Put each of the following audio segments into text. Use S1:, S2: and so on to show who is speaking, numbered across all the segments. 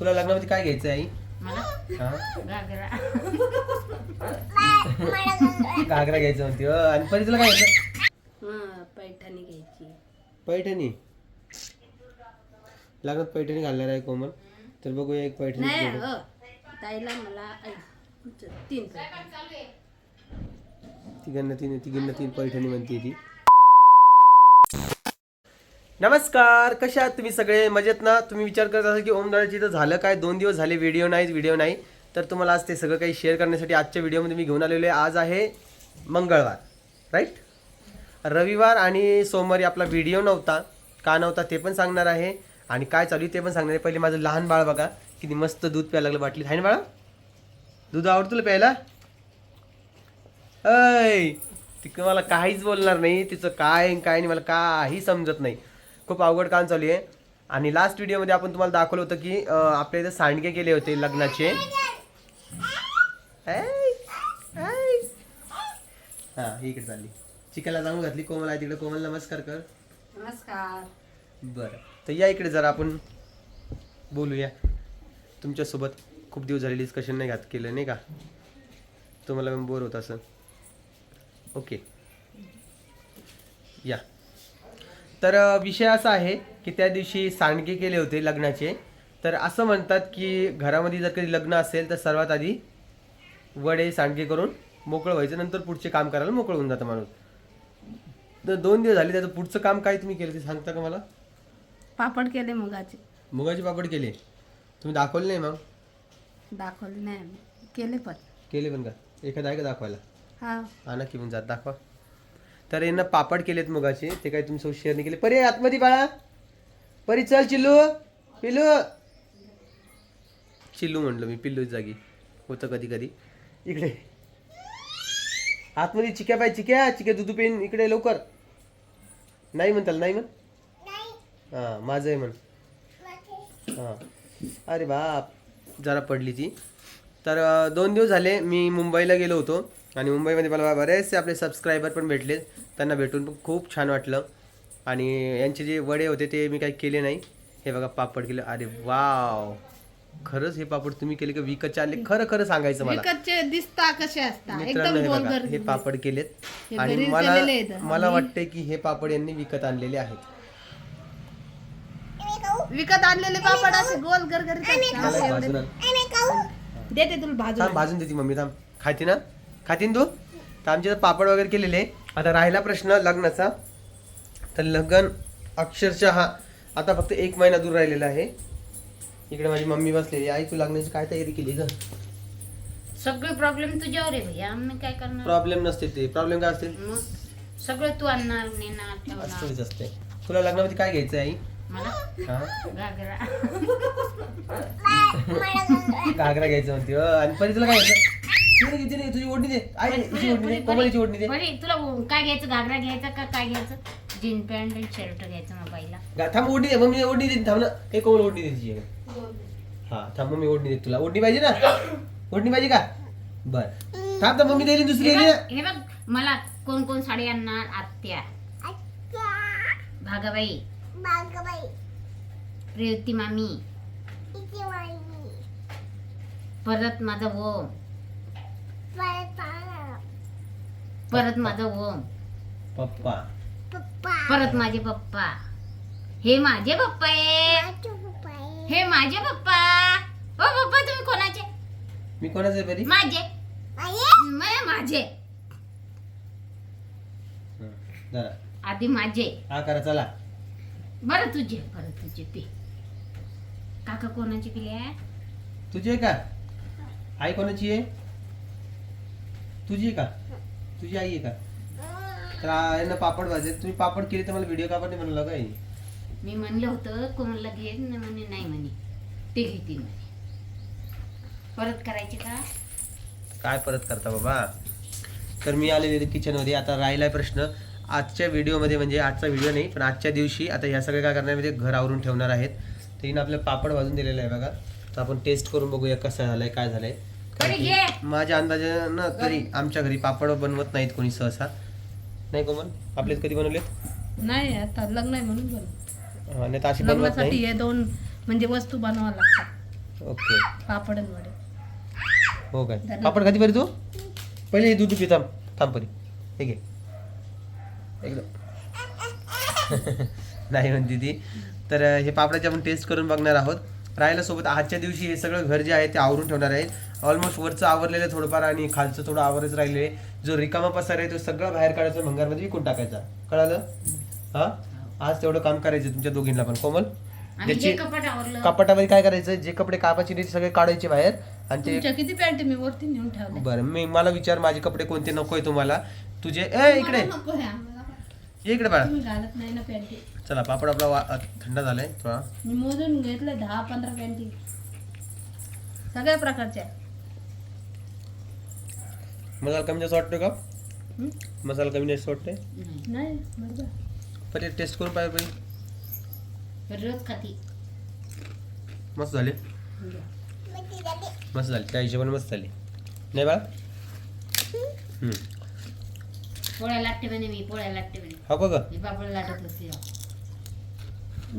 S1: तुला लग्नामध्ये काय घ्यायचं आई?
S2: मला?
S1: हा?
S2: घागरा.
S1: घ्यायचं म्हणते अं, आणि परी तुला काय घ्यायचं
S2: हा पैठणी घ्यायची.
S1: पैठणी? लग्नात पैठणी घालणार आहे कोमल. तर बघूया एक पैठणी
S2: नाही. अ, ताईला मला ऐ, तीन पैठणी.
S1: तिघांना तीन तिघींना तीन पैठणी म्हणते ती. नमस्कार कशा आहात तुम्ही सगळे? मजेत ना? तुम्ही विचार करत असाल की ओम दादाची तर झालं काय? दोन दिवस झाले व्हिडिओ नाही व्हिडिओ नाही. तर तुम्हाला आज ते सगळं काही शेअर करण्यासाठी आजच्या व्हिडिओमध्ये मी घेऊन आलेलो आहे. आज आहे मंगळवार राईट रविवार आणि सोमवारी आपला व्हिडिओ नव्हता. का नव्हता ते पण सांगणार आहे. आणि काय चालू आहे ते पण सांगणार आहे. पहिले माझं लहान बाळ बघा. किती मस्त दूध प्यायला लागलं बाटलीत. आहे ना बाळा? दूध आवडतं तुला प्यायला? अय तिकडं मला काहीच बोलणार नाही. तिचं काय काय नाही मला काही समजत नाही. खूप अवघड काम चालू आहे. आणि लास्ट व्हिडिओमध्ये आपण तुम्हाला दाखवलं होतं की आपल्या इथे सांडगे केले होते लग्नाचे. हा इकडे चालली. चिकाला जाऊन घातली. कोमल आहे तिकडे. कोमल नमस्कार कर.
S2: नमस्कार.
S1: बरं. तर या इकडे जरा आपण बोलूया. तुमच्यासोबत खूप दिवस झाले डिस्कशन नाही घात केलं नाही का? तुम्हाला बोर होत असं ओके या. तर विषय असा आहे की त्या दिवशी सांडगे केले होते लग्नाचे. तर असं म्हणतात की घरामध्ये जर कधी लग्न असेल तर सर्वात आधी वडे सांडगे करून मोकळं व्हायचं नंतर पुढचे काम करायला मोकळं होऊन जातं माणूस. तर दोन दिवस झाले त्याचं पुढचं काम काय तुम्ही केलं ते सांगता का मला?
S2: पापड केले मुगाचे.
S1: मुगाचे पापड केले. तुम्ही दाखवले नाही मग?
S2: दाखवले नाही आम्ही. केले पण.
S1: केले पण का? एखादा आहे का दाखवायला?
S2: हा.
S1: हा नक्की पण जात दाखवा. तर यांना पापड केलेत मुगाचे. ते काही तुमच्यासोबत शेअर नाही केले. परी आतमध्ये बाळा. परी चल चिल्लू. पिल्लू. चिल्लू म्हणलं मी पिल्लूच जागी. होतं कधी कधी. इकडे. आतमध्ये चिक्या पाय चिक्या. चिक्या दुधू पेन. इकडे लवकर. नाही म्हणताल नाही म्हण? हां माझं आहे म्हण. हां. अरे बाप. जरा पडली ती. तर दोन दिवस झाले मी मुंबईला गेलो होतो. आणि मुंबईमध्ये मला बरेचसे आपले सबस्क्रायबर पण भेटले त्यांना भेटून पण खूप छान वाटलं. आणि यांचे जे वडे होते ते मी काही केले नाही. हे बघा पापड केले. अरे वाव! खरंच हे पापड तुम्ही केले का विकतचे आणले? खरं खरं सांगायचं मला.
S2: विकतचे दिसता कसे असतात?
S1: मित्रांनो
S2: एकदम
S1: हे बघा हे पापड केलेत. आणि मला. मला वाटतंय की हे पापड यांनी विकत आणलेले आहेत.
S2: विकत आणलेले पापड असे गोल
S1: भाजून आण.
S2: देते तुला भाजून
S1: देते मम्मी थांब. खाती ना? खातीन तू? तर आमचे पापड वगैरे केलेले. आता राहिला प्रश्न लग्नाचा. तर लग्न अक्षरशः आता फक्त एक महिना दूर राहिलेला आहे. इकडे माझी मम्मी बसलेली. आई तू लग्नाची काय तयारी केली ग?
S3: सगळे प्रॉब्लेम तुझ्यावर आहे भैया. आम्ही काय करणार?
S1: प्रॉब्लेम नसते ते. प्रॉब्लेम काय असते
S3: मग सगळं तू आणणार नेणार ठेवणार
S1: असतेच असते तुला लग्नामध्ये काय घ्यायचं आई?
S3: मला?
S1: हा?
S3: घागरा.
S1: घागरा घ्यायचं म्हणते अं, आणि परी तुला काय घ्यायचं? तिने घे, तिने तुझी ओढणी दे. आई तुझी ओढणी दे. कोमलीची ओढणी दे.
S3: बरे तुला काय घ्यायचं? घागरा घ्यायचा का काय घ्यायचं? जीन पॅन्ट आणि शर्ट घ्यायचं मोबाईलला
S1: गा- थांब ओढणी दे. मम्मी ओढणी दे. थांब ना. हे कोमल ओढणी दे तिची हा थांब मम्मी ओढणी दे तुला. ओढणी पाहिजे ना? ओढणी पाहिजे का? बर. थांब तर मम्मी दिली दुसरी
S3: हे
S1: दिली
S3: बघ हे बघ मला कोण कोण साडी आणणार? आत्या. भागाबाई. प्रियती मामी. परत माझा ओम. परत माझा ओम.
S1: पप्पा.
S3: परत माझे पप्पा. हे माझे पप्पा आहे हे माझे पप्पा. ओ पप्पा तुम्ही कोणाचे?
S1: मी कोणाचं परी
S3: माझे. म- माझे.
S1: जरा
S3: आधी माझे.
S1: हा करा चला.
S3: बरं तुझे बरं तुझे ते. काका कोणाचे आहे?
S1: तुझी का? आई कोणाची आहे? तुझी आहे का? तुझी आई आहे का? तर आ- यांना पापड भाजे तुम्ही पापड केले तर मला व्हिडिओ कापड नाही म्हणलं काय?
S3: मी म्हणलं होतं कोणाला घे न म्हणे नाही म्हणे. ते घेतील म्हणे. परत करायचे का?
S1: काय परत करता बाबा? तर मी आलेले किचनमध्ये आता राहिलाय प्रश्न. आजच्या व्हिडिओमध्ये म्हणजे आजचा व्हिडिओ नाही पण आजच्या दिवशी आता ह्या सगळ्या काय करणार म्हणजे घर आवरून ठेवणार आहेत. तर हिनं आपलं पापड भाजून दिलेलं आहे बघा. तर आपण टेस्ट करून बघूया कसं झालंय काय झालंय. कारण
S3: अरे
S1: की
S3: घे.
S1: माझ्या अंदाजानं तरी आमच्या घरी पापड बनवत नाहीत कोणी सहसा. नाही कोमल? आपलेच कधी बनवलेत?
S2: नाही आता लग्न आहे म्हणून बनव
S1: हा, नाही तर अशी बनवत
S2: लग्नासाठी हे दोन म्हणजे वस्तू बनवावं लागतात.
S1: ओके.
S2: पापड आणि वडे.
S1: हो काय. पापड बरी तू? पहिले हे दूध पी थांब. थांब परी. हे घे. एकदम. नाही म्हणते ती. तर हे पापडाचे आपण टेस्ट करून बघणार आहोत. राहायला सोबत आजच्या दिवशी हे सगळं घर जे आहे ते आवरून ठेवणार आहे ऑलमोस्ट वरचं आवरलेलं आहे थोडंफार आणि खालचं थोडं आवरच राहिलेलं आहे. जो रिकामा पसार आहे तो सगळं बाहेर काढायचा भंगारमध्ये विकून टाकायचा. कळालं? हा? आज तेवढं काम करायचं तुमच्या दोघींना पण. कोमल? कपाटामध्ये काय करायचं? जे कपडे कापाचे सगळे काढायचे बाहेर आणि ते
S2: किती पॅन्ट मी वरती नेऊन ठेवले.
S1: बरं मी मला विचार माझे कपडे कोणते नकोय तुम्हाला? तुझे ए इकडे. इकडे बाळा.
S2: तुम्ही घालत नाही ना पॅन्टी
S1: चला पापड आपला वा- थंड झालाय थोडा.
S2: मी मोजून घेतले दहा पंधरा पॅन्टी सगळ्या प्रकारच्या.
S1: मसाला कमी जास्त वाटतोय का?
S2: हं?
S1: मसाला कमी जास्त वाटतोय?
S2: नाही बरोबर.
S1: पण टेस्ट करून पाहिजे पाहिजे
S3: रोज खाती.
S1: मस्त झाले. मस्त झाले. त्या हिशोबाने मस्त झाली. नाही बाळा.
S3: पोळ्या लागते म्हणे मी पोळ्या लागते म्हणे.
S1: हा ग
S3: मी पापड लाटत असते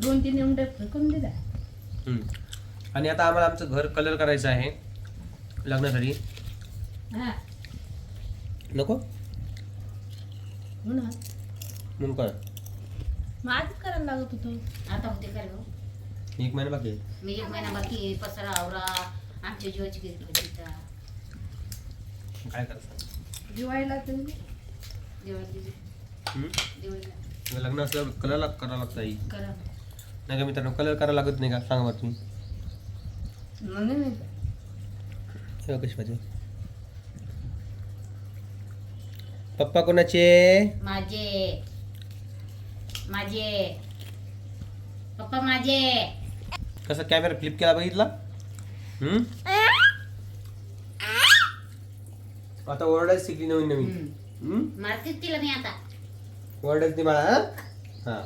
S2: दोन तीन उंडे फेकून दिला.
S1: हम्म. आणि आता आम्हाला आमचं घर कलर करायचं आहे. लग्नासाठी.
S2: हा.
S1: नको?
S2: हो ना
S1: म्हणून कर
S2: मग आधीच करायला लागत होतं.
S3: आता होते काय गं?
S1: एक महिना बाकी आहे.
S3: मी एक महिना बाकी आहे, पसारा आवरा आमच्या जीवाची किती तिथं.
S1: काय करायचं?
S2: दिवाळीला तुम्ही
S1: हम्म? लग्न असल्यावर कलर करावं लागतं आई.
S3: करा.
S1: नाही का मित्रांनो कलर करायला लागत नाही का? सांगा बरं तुम्ही. हे बघ कशी पाहिजे पप्पा कोणाचे?
S3: माझे. माझे. पप्पा माझे.
S1: कसा कॅमेरा फ्लिप केला बघितला? हम्म? आता ओरडायच शिकली नवीन नवीन
S3: हम्म. मारतेच तिला मी आता.
S1: ओरडायच ती मला हा? हा.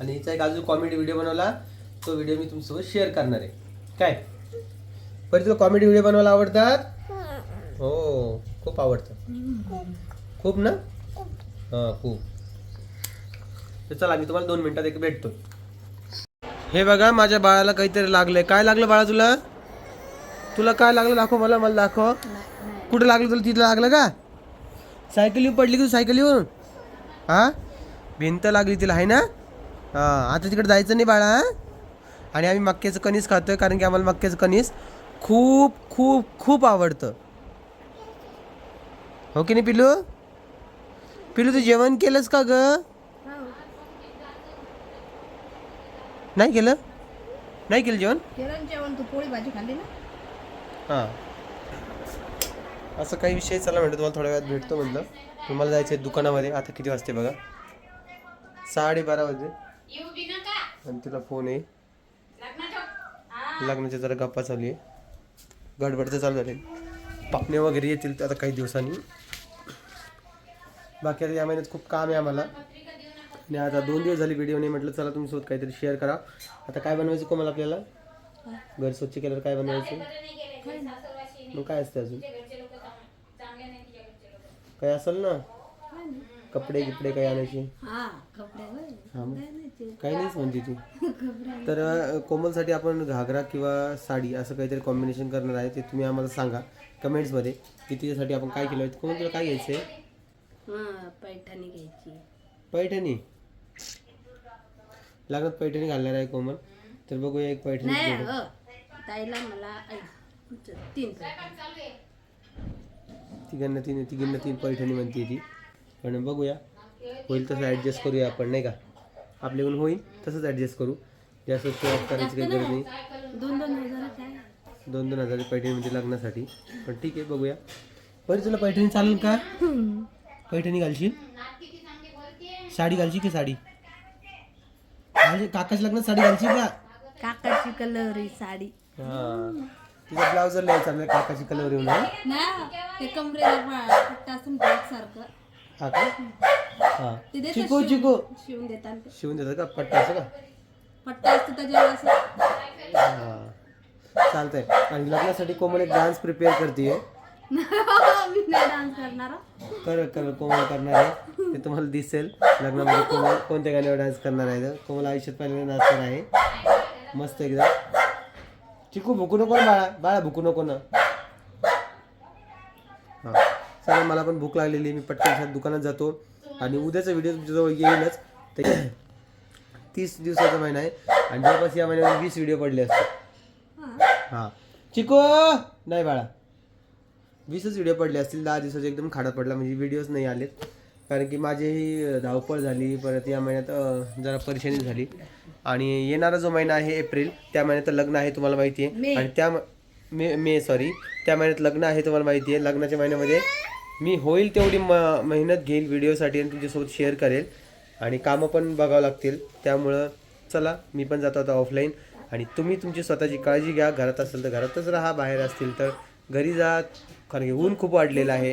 S1: आणि हिचा एक अजून कॉमेडी व्हिडिओ बनवला तो व्हिडिओ मी तुमच्यासोबत शेअर करणार आहे. काय? परी तुला कॉमेडी व्हिडिओ बनवायला आवडतात? हो खूप आवडतं खूप ना? हां खूप. तर चला मी तुम्हाला दोन मिनिटात एक भेटतो. हे बघा माझ्या बाळाला काहीतरी लागलंय. काय लागलं बाळा तुला? तुला काय लागलं? दाखव मला मला दाखव. कुठं लागलं तुला? तिथं लागलं का? सायकल पडली की तू सायकल येऊन? हा? भिंत लागली तिला आहे ना? हां आता तिकडे जायचं नाही बाळा हा? आणि आम्ही मक्क्याचं कणीस खातोय कारण की आम्हाला मक्क्याचं कणीस खूप खूप खूप आवडतं. हो की नाही पिलू पिलू तू जेवण केलंस का ग? नाही केलं? नाही केलं जेवण?
S2: जेवण तू पोळी भाजी खाल्ली ना?
S1: हां. असं काही विषय चला म्हणतो तुम्हाला थोड्या वेळात भेटतो म्हटलं. तुम्हाला जायचं आहे दुकानामध्ये. आता किती वाजते बघा. साडेबारा वाजले. आणि तिला फोन आहे.
S3: लग्नाच्या
S1: जरा गप्पा चालू आहे. गडबड तर चालू झाले. पापणे वगैरे येतील आता काही दिवसांनी. बाकी आता या महिन्यात खूप काम आहे आम्हाला. आणि आता दोन दिवस झाले व्हिडिओ नाही म्हटलं. चला तुमच्यासोबत काहीतरी शेअर करा. आता काय बनवायचं कोमल आपल्याला? घर स्वच्छ केल्यावर काय बनवायचं? मग काय असतं अजून? काय असेल ना? कपडे गिपडे काही आणायचे. काही नाहीच म्हणते ती. तर कोमलसाठी आपण घागरा किंवा साडी असं काहीतरी कॉम्बिनेशन करणार आहे ते तुम्ही आम्हाला सांगा. कमेंट्समध्ये की तिच्यासाठी आपण काय केलं? कोमल तुला काय घ्यायचं आहे?
S2: पैठणी घ्यायची.
S1: पैठणी? लग्नात पैठणी घालणार आहे कोमल. तर बघूया एक पैठणी.
S2: हो. ताईला मला तीन पैठणी.
S1: तिघांना तीन तिघींना तीन पैठणी म्हणते ती. पण बघूया. होईल तसं ॲडजस्ट करूया आपण नाही का? आपल्याकडून होईल तसंच ॲडजस्ट करू. जास्त शो ऑफ करायची काही गरज नाही.
S2: दोन दोन हजाराचे आहे
S1: दोन दोन हजार पैठणी म्हणजे लग्नासाठी. पण ठीक आहे बघूया. बरं तुला पैठणी चालेल का? पैठणी घालशील? साडी घालशील की साडी? घालशील? काकाच्या लग्नात साडी घालशील का?
S2: काकाची कलरी साडी.
S1: हा. तिचा ब्लाउजर लिहायचा आपल्या काकाची कलर येऊन हा?
S2: ना ते कमरेला पा- पट्टा असून बॅग सारखं.
S1: हा का? हा.
S2: ते देतात
S1: चिकू
S2: शिवून-
S1: चिकू.
S2: शिवून देतात ते.
S1: शिवून देतात का? पट्टा असं का?
S2: पट्टा असतो त्याच्यावर असं.
S1: हा. चालतंय. आणि लग्नासाठी कोमल एक डान्स प्रिपेअर करते
S2: मी नाही डान्स करणार हं.
S1: कर कर कोमल करणार आहे. ते तुम्हाला दिसेल. लग्नामध्ये कोमल कोणत्या गाण्यावर डान्स करणार आहे तर. कोमल आयुष्यात पहिल्यांदा नाचणार आहे. मस्त एकदम. चिकू भुकू नको ना बाळा. बाळा भुकू नको ना. हा. चला मला पण भूक लागलेली मी पटकन दुकानात जातो. आणि उद्याचा व्हिडिओ तुमच्याजवळ येईलच. ते तीस दिवसाचा महिना आहे. आणि जवळपास या महिन्यात वीस व्हिडिओ पडले असते हा. चिको! नाही बाळा. वीसच व्हिडिओ पडले असतील. दहा दिवसाचे एकदम खाडा पडला. म्हणजे व्हिडिओज नाही आलेत. कारण की माझीही धावपळ झाली परत या महिन्यात जरा परेशानी झाली. आणि येणारा जो महिना आहे एप्रिल त्या महिन्यात लग्न आहे तुम्हाला माहिती. आहे. आणि त्या म- मे मे सॉरी त्या महिन्यात लग्न आहे तुम्हाला माहिती आहे. लग्नाच्या महिन्यामध्ये मी होईल तेवढी म मेहनत घेईल व्हिडिओसाठी आणि तुमच्यासोबत शेअर करेल. आणि कामं पण बघावं लागतील. त्यामुळं चला मी पण जातो आता ऑफलाईन आणि तुम्ही तुमची स्वतःची काळजी घ्या. घरात असेल तर घरातच राहा बाहेर असतील तर घरी जा. कारण की ऊन खूप वाढलेलं आहे.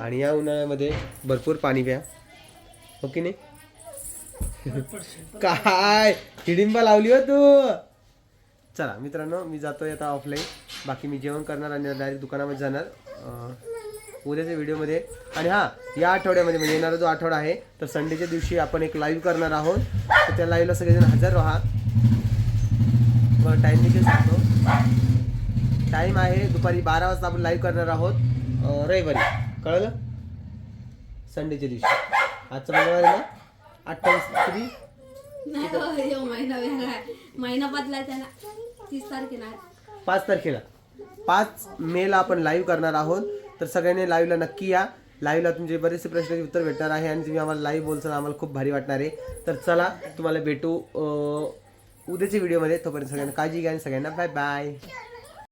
S1: आणि या उन्हाळ्यामध्ये भरपूर पाणी प्या. हो की नाही? काय? हिडिंबा लावली हो तू. चला मित्रांनो मी जातोय आता ऑफलाईन बाकी मी जेवण करणार आणि डायरेक्ट दुकानामध्ये जाणार. उद्याच्या व्हिडिओमध्ये. आणि हां या आठवड्यामध्ये म्हणजे येणारा जो आठवडा आहे तर संडेच्या दिवशी आपण एक लाईव्ह करणार आहोत. तर त्या लाईव्हला सगळेजण हजर राहा. मग टाईम देखील सांगतो. टाईम आहे दुपारी बारा वाजता आपण लाईव्ह करणार आहोत. रविवारी. कळलं? संडेच्या दिवशी. आजचं मंगळवार आहे ना? अठ्ठावीस
S2: नाही हो, ह्यो महिना वेगळा आहे. महिना बदलाय त्याला तीस तारखेला
S1: पाच तारखेला. पाच मेला आपण लाईव्ह करणार आहोत. तर सगळ्यांनी लाईव्हला नक्की या. लाईव्हला तुमचे बरेचसे प्रश्नाचे उत्तर भेटणार आहे आणि तुम्ही आम्हाला लाईव्ह बोलताना आम्हाला खूप भारी वाटणार आहे. तर चला तुम्हाला भेटू अं, उद्याच्या व्हिडिओमध्ये तोपर्यंत सगळ्यांना काळजी घ्या आणि सगळ्यांना बाय बाय